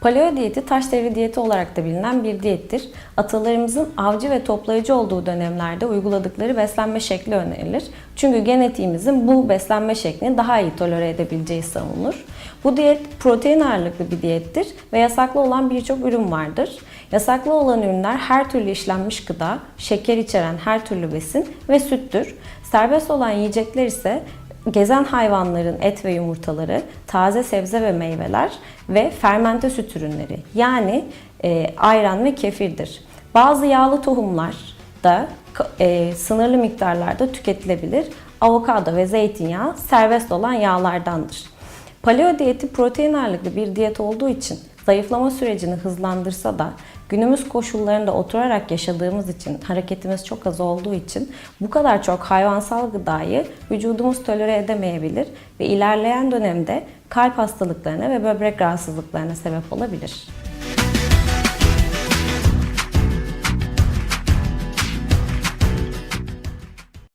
Paleo diyeti taş devri diyeti olarak da bilinen bir diyettir. Atalarımızın avcı ve toplayıcı olduğu dönemlerde uyguladıkları beslenme şekli önerilir. Çünkü genetiğimizin bu beslenme şeklini daha iyi tolere edebileceği savunulur. Bu diyet protein ağırlıklı bir diyettir ve yasaklı olan birçok ürün vardır. Yasaklı olan ürünler her türlü işlenmiş gıda, şeker içeren her türlü besin ve süttür. Serbest olan yiyecekler ise gezen hayvanların et ve yumurtaları, taze sebze ve meyveler ve fermente süt ürünleri yani e, ayran ve kefirdir. Bazı yağlı tohumlar da e, sınırlı miktarlarda tüketilebilir. Avokado ve zeytinyağı serbest olan yağlardandır. Paleo diyeti protein ağırlıklı bir diyet olduğu için zayıflama sürecini hızlandırsa da günümüz koşullarında oturarak yaşadığımız için, hareketimiz çok az olduğu için bu kadar çok hayvansal gıdayı vücudumuz tolere edemeyebilir ve ilerleyen dönemde kalp hastalıklarına ve böbrek rahatsızlıklarına sebep olabilir.